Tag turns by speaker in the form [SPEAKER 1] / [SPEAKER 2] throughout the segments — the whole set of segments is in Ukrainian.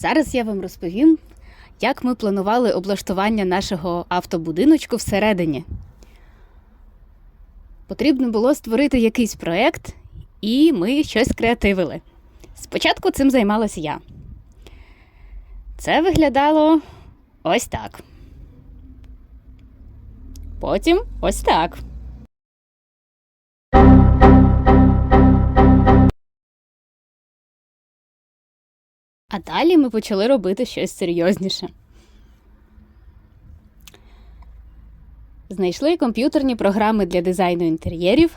[SPEAKER 1] Зараз я вам розповім, як ми планували облаштування нашого автобудиночку всередині. Потрібно було створити якийсь проєкт, і ми щось креативили. Спочатку цим займалася я. Це виглядало ось так. Потім ось так. А далі ми почали робити щось серйозніше. Знайшли комп'ютерні програми для дизайну інтер'єрів,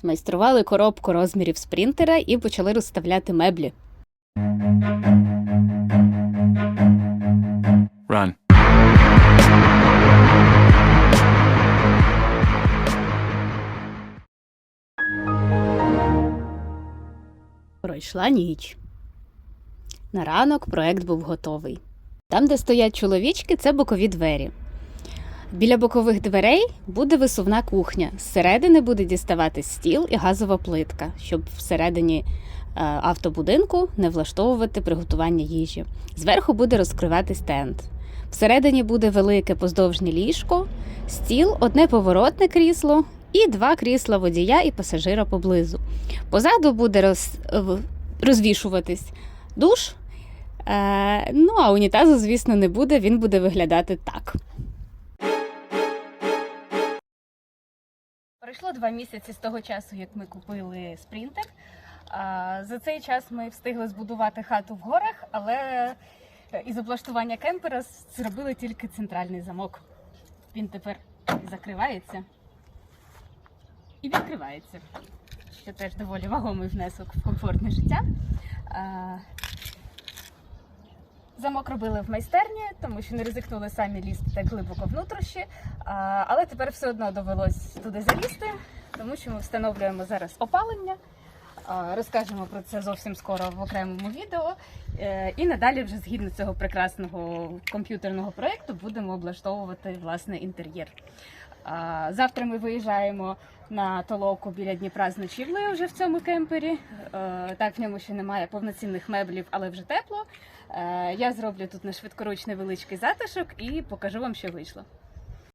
[SPEAKER 1] змайстрували коробку розмірів з принтера і почали розставляти меблі.
[SPEAKER 2] Run.
[SPEAKER 1] Пройшла ніч. На ранок проект був готовий. Там, де стоять чоловічки, це бокові двері. Біля бокових дверей буде висувна кухня. Зсередини буде діставати стіл і газова плитка, щоб всередині е, автобудинку не влаштовувати приготування їжі. Зверху буде розкривати стенд. Всередині буде велике поздовжнє ліжко, стіл, одне поворотне крісло і два крісла водія і пасажира поблизу. Позаду буде роз, розвішуватись душ. Е, ну, а унітазу, звісно, не буде, він буде виглядати так. Пройшло два місяці з того часу, як ми купили спринтер. А, За цей час ми встигли збудувати хату в горах, але е, із облаштування кемпера зробили тільки центральний замок. Він тепер закривається і відкривається, що теж доволі вагомий внесок в комфортне життя. Замок робили в майстерні, тому що не ризикнули самі лізти так глибоко. А, Але тепер все одно довелось туди залізти, тому що ми встановлюємо зараз опалення. Розкажемо про це зовсім скоро в окремому відео. Е, І надалі, вже згідно цього прекрасного комп'ютерного проєкту, будемо облаштовувати власне інтер'єр. Завтра ми виїжджаємо на толоку біля Дніпра з ночівлею вже в цьому кемпері. Е, Так, в ньому ще немає повноцінних меблів, але вже тепло. Е, Я зроблю тут на швидкоруч невеличкий затишок і покажу вам, що вийшло.